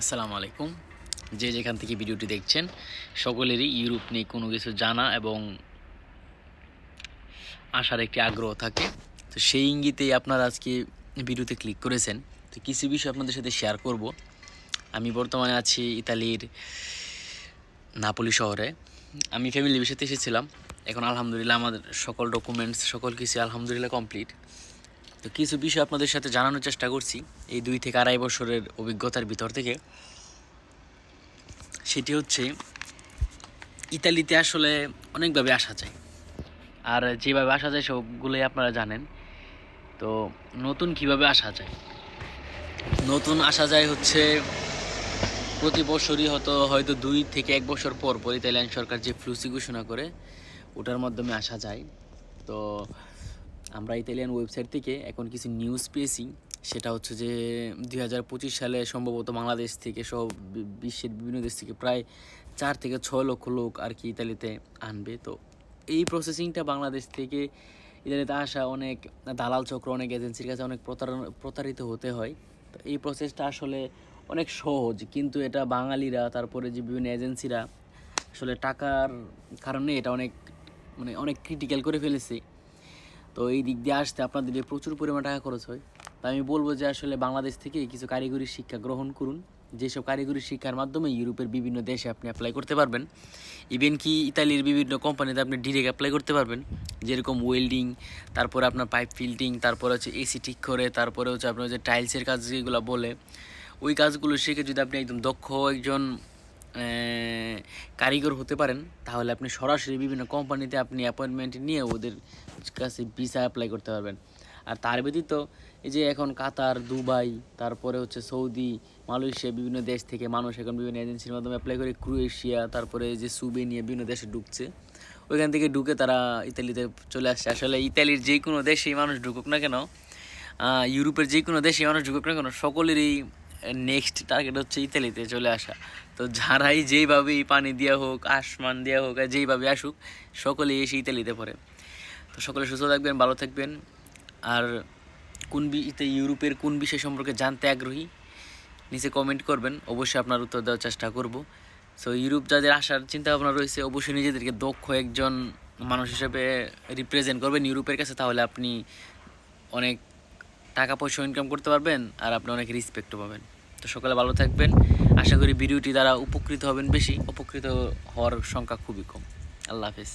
আসসালামু আলাইকুম। যে যেখান থেকে ভিডিওটি দেখছেন, সকলেরই ইউরোপ নিয়ে কোনো কিছু জানা এবং আসার একটি আগ্রহ থাকে। তো সেই ইঙ্গিতেই আপনারা আজকে ভিডিওতে ক্লিক করেছেন। তো কিছু বিষয় আপনাদের সাথে শেয়ার করব। আমি বর্তমানে আছি ইতালির নাপোলি শহরে। আমি ফ্যামিলি বিষয়তে এসেছিলাম। এখন আলহামদুলিল্লাহ আমাদের সকল ডকুমেন্টস সকল কিছু আলহামদুলিল্লাহ কমপ্লিট তো কিছু বিষয় আপনাদের সাথে জানানোর চেষ্টা করছি এই দুই থেকে আড়াই বছরের অভিজ্ঞতার ভিতর থেকে। সেটি হচ্ছে, ইতালিতে আসলে অনেকভাবে আসা যায়। আর যেভাবে আসা যায় সবগুলোই আপনারা জানেন। তো নতুন কীভাবে আসা যায়? নতুন আসা যায় হচ্ছে, প্রতি বছরই হয়তো হয়তো দুই থেকে এক বছর পর পর ইতালিয়ান সরকার যে ফ্লুসি ঘোষণা করে, ওটার মাধ্যমে আসা যায়। তো আমরা ইতালিয়ান ওয়েবসাইট থেকে এখন কিছু নিউজ পেয়েছি। সেটা হচ্ছে যে, দুই হাজার পঁচিশ সালে সম্ভবত বাংলাদেশ থেকে সব বিশ্বের বিভিন্ন দেশ থেকে প্রায় চার থেকে ছয় লক্ষ লোক আর কি ইতালিতে আনবে। তো এই প্রসেসিংটা বাংলাদেশ থেকে ইতালিতে আসা অনেক দালাল চক্র, অনেক এজেন্সির কাছে অনেক প্রতারিত হতে হয়। তো এই প্রসেসটা আসলে অনেক সহজ, কিন্তু এটা বাঙালিরা, তারপরে যে বিভিন্ন এজেন্সিরা আসলে টাকার কারণে এটা অনেক মানে অনেক ক্রিটিক্যাল করে ফেলেছে। তো এই দিক দিয়ে আসতে আপনাদের প্রচুর পরিমাণ টাকা খরচ হয়। তা আমি বলব যে আসলে বাংলাদেশ থেকে কিছু কারিগরি শিক্ষা গ্রহণ করুন। যেসব কারিগরি শিক্ষার মাধ্যমে ইউরোপের বিভিন্ন দেশে আপনি অ্যাপ্লাই করতে পারবেন। ইভেন কি ইতালির বিভিন্ন কোম্পানিতে আপনি ডিরেক্ট অ্যাপ্লাই করতে পারবেন। যেরকম ওয়েল্ডিং তারপরে আপনার পাইপ ফিল্টিং তারপরে হচ্ছে এসি ঠিক করে, তারপরে হচ্ছে আপনার যে টাইলসের কাজ যেগুলো বলে, ওই কাজগুলো শিখে যদি আপনি একদম দক্ষ একজন কারিগর হতে পারেন, তাহলে আপনি সরাসরি বিভিন্ন কোম্পানিতে আপনি অ্যাপয়েন্টমেন্ট নিয়ে ওদের কাছে ভিসা অ্যাপ্লাই করতে পারবেন। আর তার ব্যতীত এই যে এখন কাতার, দুবাই, তারপরে হচ্ছে সৌদি, মালয়েশিয়া বিভিন্ন দেশ থেকে মানুষ এখন বিভিন্ন এজেন্সির মাধ্যমে অ্যাপ্লাই করে, ক্রোয়েশিয়া, তারপরে এই যে সুবেনিয়া বিভিন্ন দেশে ঢুকছে। ওইখান থেকে ঢুকে তারা ইতালিতে চলে আসছে। আসলে ইতালির যে কোনো দেশেই মানুষ ঢুকুক না কেন ইউরোপের যে কোনো দেশে মানুষ ঢুকুক না কেন, সকলেরই নেক্সট টার্গেট হচ্ছে ইতালিতে চলে আসা। তো যারাই যেইভাবেই পানি দেওয়া হোক, আসমান দেওয়া হোক, আর যেইভাবে আসুক, সকলেই এসে ইতালিতে পড়ে। তো সকলে সুস্থ থাকবেন, ভালো থাকবেন। আর কোন ইতে ইউরোপের কোন বিষয় সম্পর্কে জানতে আগ্রহী, নিচে কমেন্ট করবেন। অবশ্যই আপনার উত্তর দেওয়ার চেষ্টা করব। সো ইউরোপ যাদের আসার চিন্তা ভাবনা রয়েছে, অবশ্যই নিজেদেরকে দক্ষ একজন মানুষ হিসেবে রিপ্রেজেন্ট করবেন ইউরোপের কাছে। তাহলে আপনি অনেক টাকা পয়সা ইনকাম করতে পারবেন, আর আপনি অনেক রেসপেক্টও পাবেন। তো সকালে ভালো থাকবেন। আশা করি ভিডিওটি দ্বারা উপকৃত হবেন বেশি। উপকৃত হওয়ার সংখ্যা খুবই কম। আল্লাহ হাফেজ।